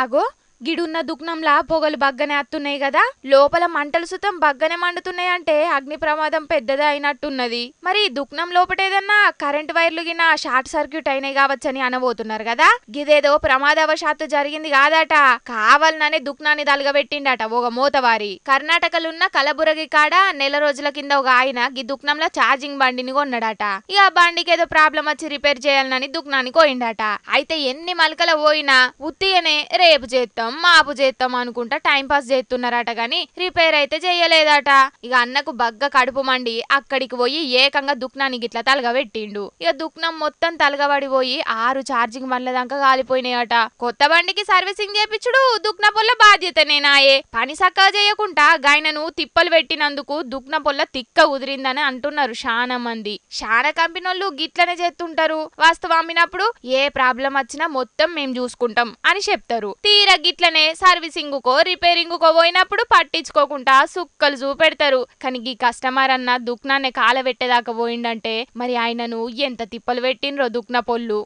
आगो। గిడున్న దుగ్నంలా పొగలు బగ్గనే అత్తున్నాయి కదా లోపల మంటలు సుతం బగ్గనే మండుతున్నాయి అంటే అగ్ని ప్రమాదం పెద్దదే అయినట్టున్నది. మరి దుగ్నం లోపటేదన్నా కరెంట్ వైర్లు గిన షార్ట్ సర్క్యూట్ అయినాయి కావచ్చని అనబోతున్నారు కదా గిదేదో ప్రమాదవశాత్తు జరిగింది కాదట. కావాలననే దుగ్నాన్ని తలగబెట్టిండట ఒక మోతవారి. కర్ణాటకలున్న కలబురగి కాడ నెల రోజుల కింద ఒక ఆయన గీ దుగ్నంలో ఛార్జింగ్ బండిని కొన్నాడట. ఇక బండికి ఏదో ప్రాబ్లం వచ్చి రిపేర్ చేయాలని దుగ్నానికి పోయిండట అయితే ఎన్ని మలకల పోయినా ఉత్తిగానే రేపు చేస్తాం మాపు చేద్దాం అనుకుంటా టైం పాస్ చేస్తున్నారట గాని రిపేర్ అయితే చేయలేదట. ఇక అన్నకు బగ్గ కడుపు మండి అక్కడికి పోయి ఏకంగా దుక్నానికి ఇట్లా తలగబెట్టిండు. ఇక దుక్నం మొత్తం తలగబడిపోయి ఆరు ఛార్జింగ్ బండ్ల దాకా కాలిపోయినాయట. కొత్త బండికి సర్వీసింగ్ చేపించుడు దుక్న పొల్ల బాధ్యతనేనాయే పని సక్కగా చేయకుండా గాయనను తిప్పలు పెట్టినందుకు దుక్న పొల్ల తిక్క ఉదిరిందని అంటున్నారు చానా మంది చాలా కంపెనీలు గిట్లనే చేస్తుంటారు వాస్తవం అమ్మినప్పుడు ఏ ప్రాబ్లం వచ్చినా మొత్తం మేము చూసుకుంటాం అని చెప్తారు. తీరా గిట్ల సర్వీసింగ్ కో రిపేరింగ్ కో పోయినప్పుడు పట్టించుకోకుండా సుక్కలు చూపెడతారు. కానీ ఈ కస్టమర్ అన్న దుక్నాన్ని కాలబెట్టేదాకా పోయిండంటే మరి ఆయనను ఎంత తిప్పలు పెట్టిండ్రో దుక్న పొల్లు.